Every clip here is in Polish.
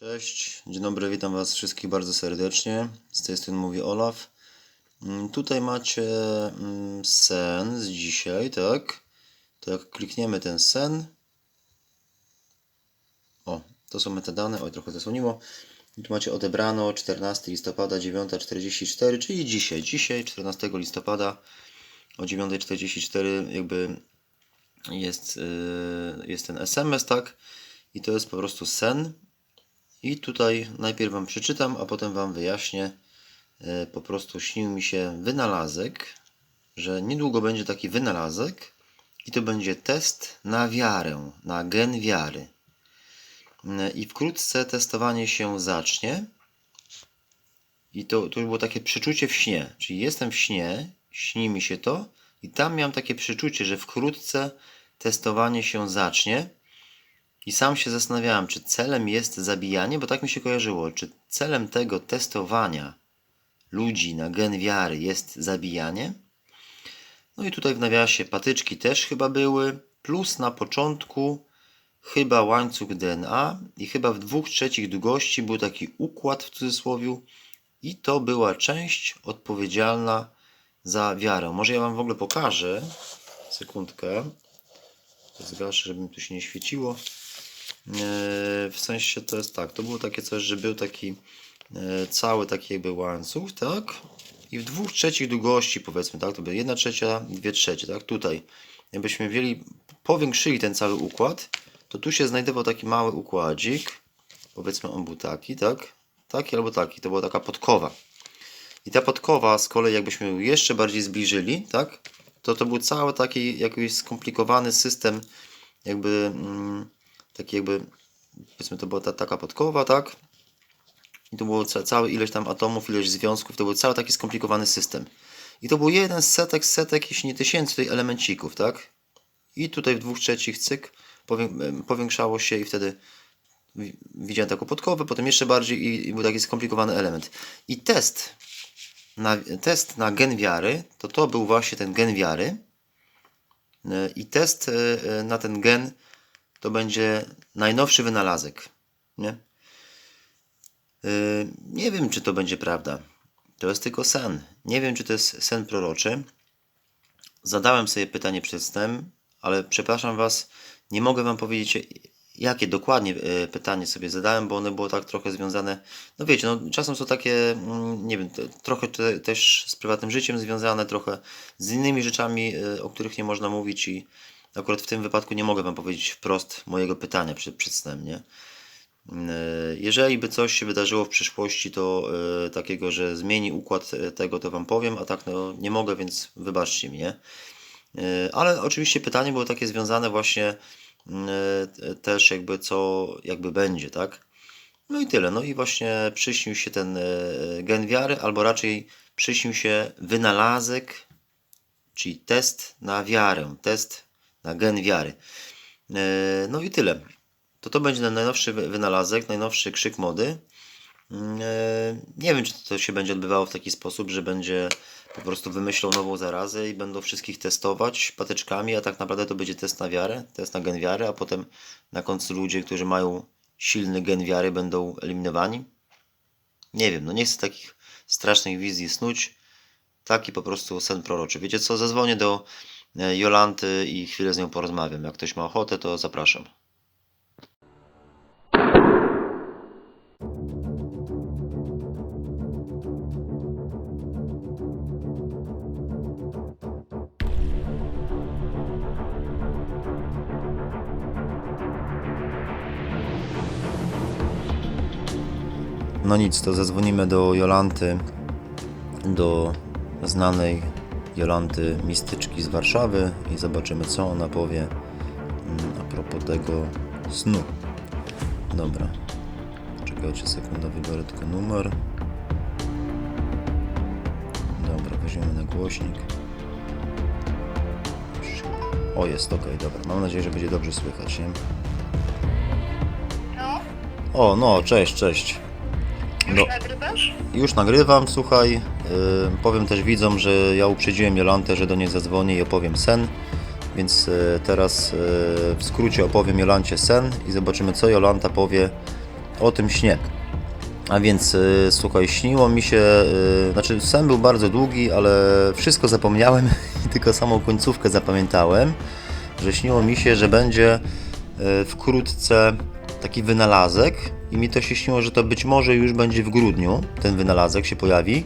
Cześć, dzień dobry, witam Was wszystkich bardzo serdecznie. Z tej strony mówi Olaf. Mm, Tutaj macie mm, sen z dzisiaj, tak? To jak klikniemy ten sen. O, to są metadane, oj trochę zasłoniło. Tu macie odebrano 14 listopada 9.44, czyli dzisiaj. Dzisiaj, 14 listopada o 9.44 jakby jest, yy, jest ten SMS, tak? I to jest po prostu sen. I tutaj najpierw Wam przeczytam, a potem Wam wyjaśnię. E, Po prostu śnił mi się wynalazek, że niedługo będzie taki wynalazek i to będzie test na wiarę, na gen wiary. E, I wkrótce testowanie się zacznie. I to, to było takie przeczucie w śnie. Czyli jestem w śnie, śni mi się to i tam miałem takie przeczucie, że wkrótce testowanie się zacznie. I sam się zastanawiałem, czy celem jest zabijanie, bo tak mi się kojarzyło. Czy celem tego testowania ludzi na gen wiary jest zabijanie? No i tutaj w nawiasie patyczki też chyba były, plus na początku chyba łańcuch DNA i chyba w dwóch trzecich długości był taki układ w cudzysłowie i to była część odpowiedzialna za wiarę. Może ja Wam w ogóle pokażę, sekundkę, zgaszę, żeby mi tu się nie świeciło. E, W sensie to jest tak, to było takie coś, że był taki e, cały taki jakby łańcuch, tak? I w dwóch trzecich długości powiedzmy, tak? To by jedna trzecia, dwie trzecie, tak? Tutaj. Jakbyśmy wzięli, powiększyli ten cały układ, to tu się znajdował taki mały układzik. Powiedzmy on był taki, tak? Taki albo taki. To była taka podkowa. I ta podkowa z kolei jakbyśmy ją jeszcze bardziej zbliżyli, tak? To to był cały taki jakiś skomplikowany system jakby mm, taki jakby powiedzmy to była ta, taka podkowa, tak? I to było ca całe ileś tam atomów, ileś związków, to był cały taki skomplikowany system. I to był jeden z setek, setek, jeśli nie tysięcy tutaj elemencików, tak? I tutaj w dwóch trzecich cyk powiększało się i wtedy wi- widziałem taką podkowę, potem jeszcze bardziej i, i był taki skomplikowany element. I test na, test na gen wiary, to to był właśnie ten gen wiary. E, I test e, e, na ten gen to będzie najnowszy wynalazek. Nie? Yy, nie wiem, czy to będzie prawda. To jest tylko sen. Nie wiem, czy to jest sen proroczy. Zadałem sobie pytanie przed snem, ale przepraszam Was, nie mogę Wam powiedzieć, jakie dokładnie e, pytanie sobie zadałem, bo one było tak trochę związane. No wiecie, no, czasem są takie, mm, nie wiem, trochę te, też z prywatnym życiem związane, trochę z innymi rzeczami, e, o których nie można mówić i akurat w tym wypadku nie mogę Wam powiedzieć wprost mojego pytania przed, przed snem, nie? E, Jeżeli by coś się wydarzyło w przyszłości, to e, takiego, że zmieni układ e, tego, to Wam powiem, a tak no, nie mogę, więc wybaczcie mi, nie? E, Ale oczywiście pytanie było takie związane właśnie mm, też jakby co jakby będzie, tak? No i tyle. No i właśnie przyśnił się ten gen wiary, albo raczej przyśnił się wynalazek, czyli test na wiarę, test na gen wiary. E, No i tyle. To to będzie najnowszy wy- wynalazek, najnowszy krzyk mody. Mm, e, Nie wiem, czy to się będzie odbywało w taki sposób, że będzie po prostu wymyślą nową zarazę i będą wszystkich testować patyczkami, a tak naprawdę to będzie test na wiarę, test na gen wiary, a potem na końcu ludzie, którzy mają silny gen wiary będą eliminowani. Nie wiem, no nie chcę takich strasznych wizji snuć. Taki po prostu sen proroczy. Wiecie co, zadzwonię do Jolanty i chwilę z nią porozmawiam. Jak ktoś ma ochotę, to zapraszam. No nic, to zadzwonimy do Jolanty, do znanej Jolanty Z Warszawy i zobaczymy, co ona powie mm, a propos tego snu. Dobra. Czekajcie sekundę, wybiorę tylko numer. Dobra, weźmiemy na głośnik. O, jest, ok, dobra. Mam nadzieję, że będzie dobrze słychać, nie? No, O, no, cześć, cześć. już No. nagrywasz? Już nagrywam, słuchaj. Powiem też widzom, że ja uprzedziłem Jolantę, że do niej zadzwonię i opowiem sen. Więc yy, teraz yy, w skrócie opowiem Jolancie sen i zobaczymy, co Jolanta powie o tym śnie. A więc y, słuchaj, śniło mi się, y, znaczy sen był bardzo długi, ale wszystko zapomniałem i tylko samą końcówkę zapamiętałem, że śniło mi się, że będzie y, wkrótce taki wynalazek i mi to się śniło, że to być może już będzie w grudniu ten wynalazek się pojawi.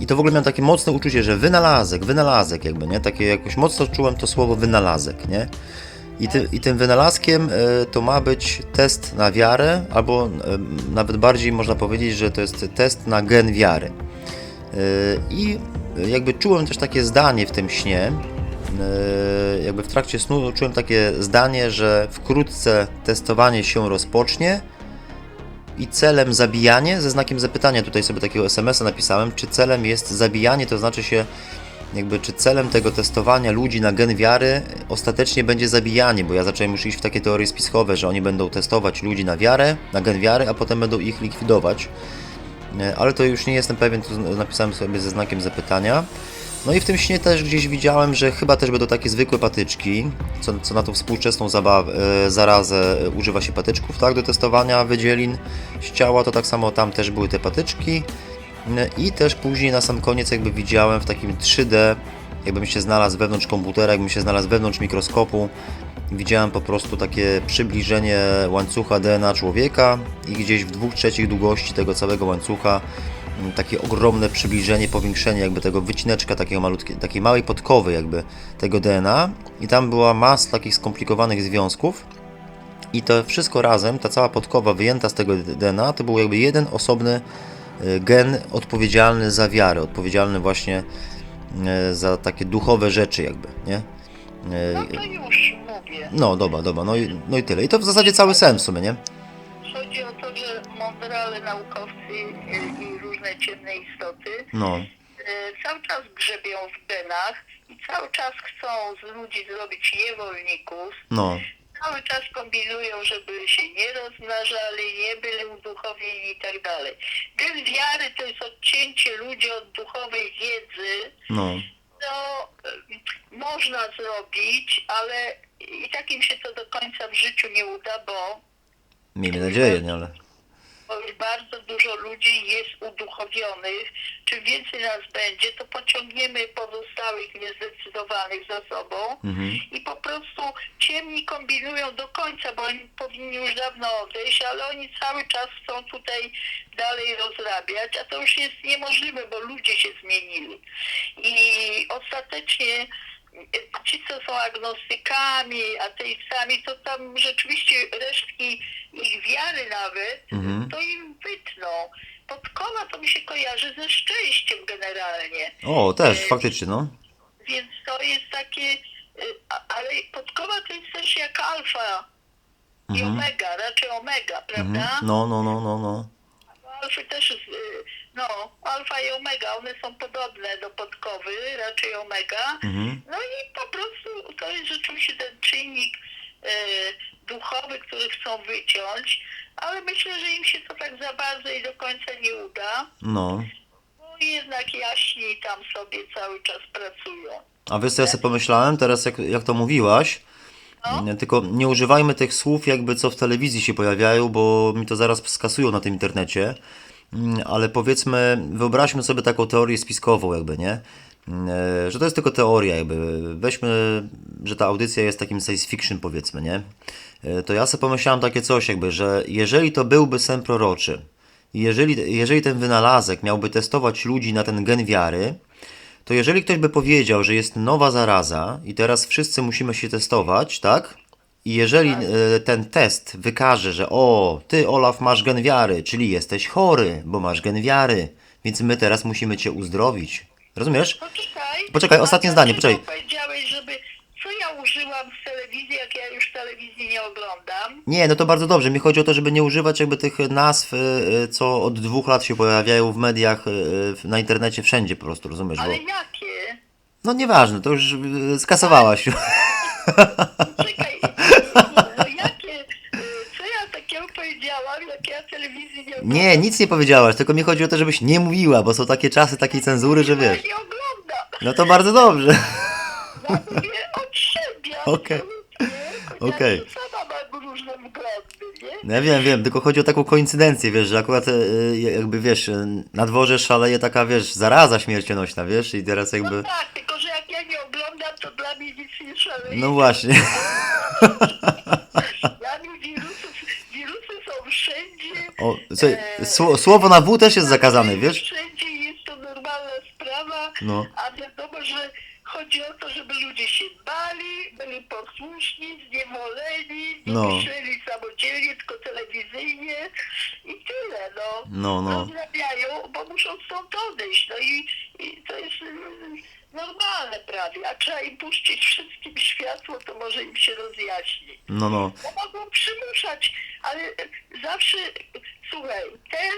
I to w ogóle miałem takie mocne uczucie, że wynalazek, wynalazek jakby, nie? Takie jakoś mocno czułem to słowo wynalazek, nie? I, ty, I tym wynalazkiem e, to ma być test na wiarę, albo e, nawet bardziej można powiedzieć, że to jest test na gen wiary. E, I jakby czułem też takie zdanie w tym śnie, jakby w trakcie snu czułem takie zdanie, że wkrótce testowanie się rozpocznie i celem zabijanie, ze znakiem zapytania tutaj sobie takiego SMS-a napisałem, czy celem jest zabijanie, to znaczy się jakby czy celem tego testowania ludzi na gen wiary ostatecznie będzie zabijanie, bo ja zacząłem już iść w takie teorie spiskowe, że oni będą testować ludzi na wiarę, na gen wiary, a potem będą ich likwidować. E, Ale to już nie jestem pewien, to napisałem sobie ze znakiem zapytania. No i w tym śnie też gdzieś widziałem, że chyba też będą takie zwykłe patyczki, co, co na tą współczesną zabawę, e, zarazę e, używa się patyczków, tak, do testowania wydzielin z ciała, to tak samo tam też były te patyczki. I też później na sam koniec jakby widziałem w takim 3D, jakbym się znalazł wewnątrz komputera, jakbym się znalazł wewnątrz mikroskopu, widziałem po prostu takie przybliżenie łańcucha DNA człowieka i gdzieś w dwóch trzecich długości tego całego łańcucha takie ogromne przybliżenie, powiększenie jakby tego wycineczka takiego malutkie, takiej małej podkowy jakby tego DNA i tam była masa takich skomplikowanych związków i to wszystko razem, ta cała podkowa wyjęta z tego DNA, to był jakby jeden osobny e, gen odpowiedzialny za wiarę, odpowiedzialny właśnie e, za takie duchowe rzeczy jakby, nie? E, No to już mówię. No dobra, dobra, no i, no i tyle. I to w zasadzie cały sen w sumie, nie? Chodzi o to, że mądrale naukowcy i różne ciemne istoty No, y, cały czas grzebią w genach i cały czas chcą z ludzi zrobić niewolników. no, Cały czas kombinują, żeby się nie rozmnażali, nie byli uduchowieni i tak dalej. Gen wiary to jest odcięcie ludzi od duchowej wiedzy, no, no, y, można zrobić, ale i tak im się to do końca w życiu nie uda, bo miejmy nadzieję, nie? Ale... bo już bardzo dużo ludzi jest uduchowionych. Czym więcej nas będzie, to pociągniemy pozostałych niezdecydowanych za sobą Mhm. i po prostu ciemni kombinują do końca, bo oni powinni już dawno odejść, ale oni cały czas chcą tutaj dalej rozrabiać, a to już jest niemożliwe, bo ludzie się zmienili. I ostatecznie y, ci, co są agnostykami, ateistami, to tam rzeczywiście resztki ich wiary nawet, Mhm. to im wytną. Podkowa to mi się kojarzy ze szczęściem generalnie. O, też, faktycznie, no. Więc to jest takie, y, ale podkowa to jest też jak alfa i Mhm. omega, raczej omega, prawda? Mhm. No, no, no, no, no. Alfy też, jest, y, no, alfa i omega, one są podobne do podkowy, raczej omega. Mhm. No i po prostu to jest rzeczywiście ten czynnik e, duchowy, który chcą wyciąć, ale myślę, że im się to tak za bardzo i do końca nie uda, No. bo jednak jaśni tam sobie cały czas pracują. A wiesz co ja sobie pomyślałem teraz, jak, jak to mówiłaś? No. Tylko nie używajmy tych słów jakby co w telewizji się pojawiają, bo mi to zaraz skasują na tym internecie. Mm, Ale powiedzmy, wyobraźmy sobie taką teorię spiskową jakby, nie? E, Że to jest tylko teoria jakby. Weźmy, że ta audycja jest takim science fiction powiedzmy, nie? E, To ja sobie pomyślałem takie coś jakby, że jeżeli to byłby sen proroczy, i jeżeli, jeżeli ten wynalazek miałby testować ludzi na ten gen wiary, to jeżeli ktoś by powiedział, że jest nowa zaraza i teraz wszyscy musimy się testować, tak? I jeżeli e, ten test wykaże, że o, ty Olaf masz gen wiary, czyli jesteś chory, bo masz gen wiary, więc my teraz musimy cię uzdrowić. Rozumiesz? Poczekaj. Poczekaj, ostatnie zdanie, poczekaj. powiedziałeś, żeby... Co ja użyłam w telewizji, jak ja już telewizji nie oglądam? Nie, no to bardzo dobrze. Mi chodzi o to, żeby nie używać jakby tych nazw, e, e, co od dwóch lat się pojawiają w mediach, w- na internecie, wszędzie po prostu, rozumiesz? Bo, Ale jakie? no nieważne, to już skasowałaś. Czekaj, no jakie, y, co ja takiego powiedziałam, jak ja telewizji nie nic nie powiedziałaś, tylko mi chodzi o to, żebyś nie mówiła, bo są takie czasy takiej cenzury, że wiesz. Ja nie oglądam. No to bardzo dobrze. Ja mówię od siebie. Okej. Okej. Sama mam różne wglądy, nie? No ja wiem, wiem, tylko chodzi o taką koincydencję, wiesz, że akurat e, e, jakby, wiesz, e, na dworze szaleje taka, wiesz, zaraza śmiercionośna, wiesz, i teraz jakby... No tak, tylko że jak ja nie oglądam, to dla mnie nic nie szaleje. No właśnie. Dla mnie wirusów, wirusy są wszędzie. O, słuchaj, sło- słowo na W też jest zakazane, wiesz? Wszędzie jest to normalna sprawa, No. a wiadomo, że chodzi o to, żeby ludzie się bali, byli posłuszni, zniewoleni, nie No. myśleli samodzielnie, tylko telewizyjnie i tyle, no. No, no. Rozrabiają, bo muszą stąd odejść, no i, i to jest normalne prawie, a trzeba im puścić wszystkim światło, to może im się rozjaśni. No, no. No mogą przymuszać, ale zawsze, słuchaj, ten,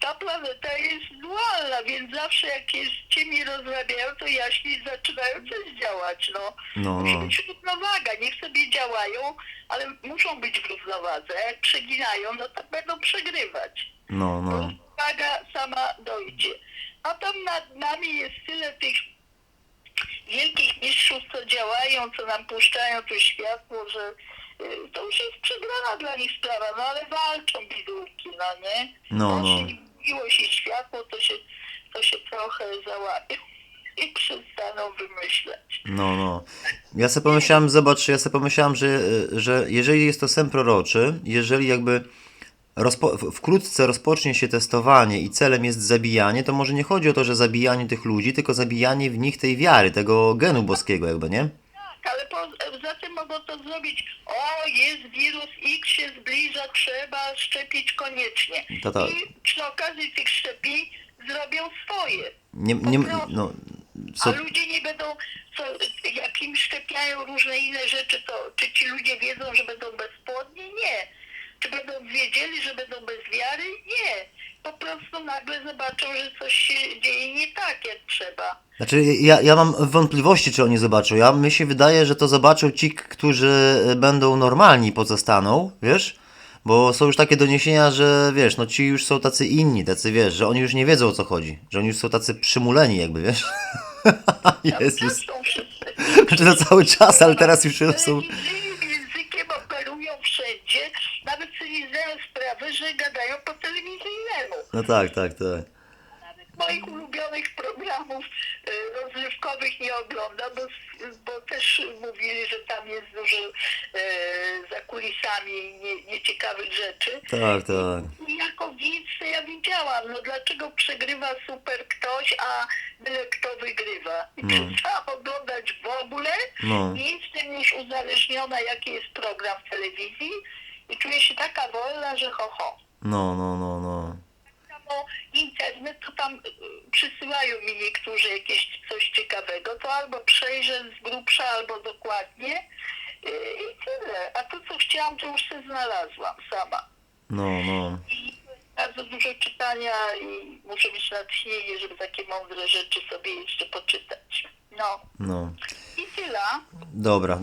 ta planeta jest dualna, więc zawsze jak jest ciemniej rozrabiają, to jaśniej zaczynają coś działać, no. No, Musi no. być równowaga, niech sobie działają, ale muszą być w równowadze. A Jak przeginają, no to będą przegrywać. No, no. Równowaga sama dojdzie. A tam nad nami jest tyle tych wielkich mistrzów, co działają, co nam puszczają to światło, że y, to już jest przegrana dla nich sprawa, no ale walczą bidulki, no nie? No, no. Miłość i światło, to się, to się trochę załapią i przestaną wymyślać. No, no. Ja sobie pomyślałem, zobacz, ja sobie pomyślałem, że, e, że jeżeli jest to sen proroczy, jeżeli jakby rozpo, wkrótce rozpocznie się testowanie i celem jest zabijanie, to może nie chodzi o to, że zabijanie tych ludzi, tylko zabijanie w nich tej wiary, tego genu boskiego jakby, nie? Tak, ale po, za tym mogą to zrobić. O, jest wirus X się zbliża, trzeba szczepić koniecznie. To tak. I przy okazji tych szczepień zrobią swoje. Nie, nie, no, co, A ludzie nie będą, co, jak im szczepiają różne inne rzeczy, to czy ci ludzie wiedzą, że będą bezpłodni? Nie. Czy będą wiedzieli, że będą bez wiary? Nie. Po prostu nagle zobaczą, że coś się dzieje nie tak, jak trzeba. Znaczy, ja, ja mam wątpliwości, czy oni zobaczą. Ja, mi się wydaje, że to zobaczą ci, którzy będą normalni, pozostaną, wiesz? Bo są już takie doniesienia, że wiesz, no ci już są tacy inni, tacy wiesz, że oni już nie wiedzą o co chodzi. Że oni już są tacy przymuleni, jakby, wiesz? Są wszyscy. Znaczy to cały czas, ale teraz już są. Telewizyjnym językiem operują wszędzie, nawet sobie nie zdają sprawy, że gadają po telewizyjnemu. No tak, tak, tak. Nawet moich ulubionych programów e, rozrywkowych nie oglądam, bo, bo też mówili, że tam jest dużo e, za kulisami nie, nieciekawych rzeczy. Tak, tak. I jako widz ja widziałam, no dlaczego przegrywa super ktoś, a byle kto wygrywa. I przestałam oglądać w ogóle, No. nie jestem już uzależniona, jaki jest program w telewizji i czuję się taka wolna, że ho, ho. No, no, no, no. Samo internet, to tam y, przysyłają mi niektórzy jakieś coś ciekawego, to albo przejrzę z grubsza, albo dokładnie y, i tyle. A to, co chciałam, to już się znalazłam sama. No, no. I bardzo dużo czytania i muszę mieć natchnienie, żeby takie mądre rzeczy sobie jeszcze poczytać. No No. i tyle. Dobra.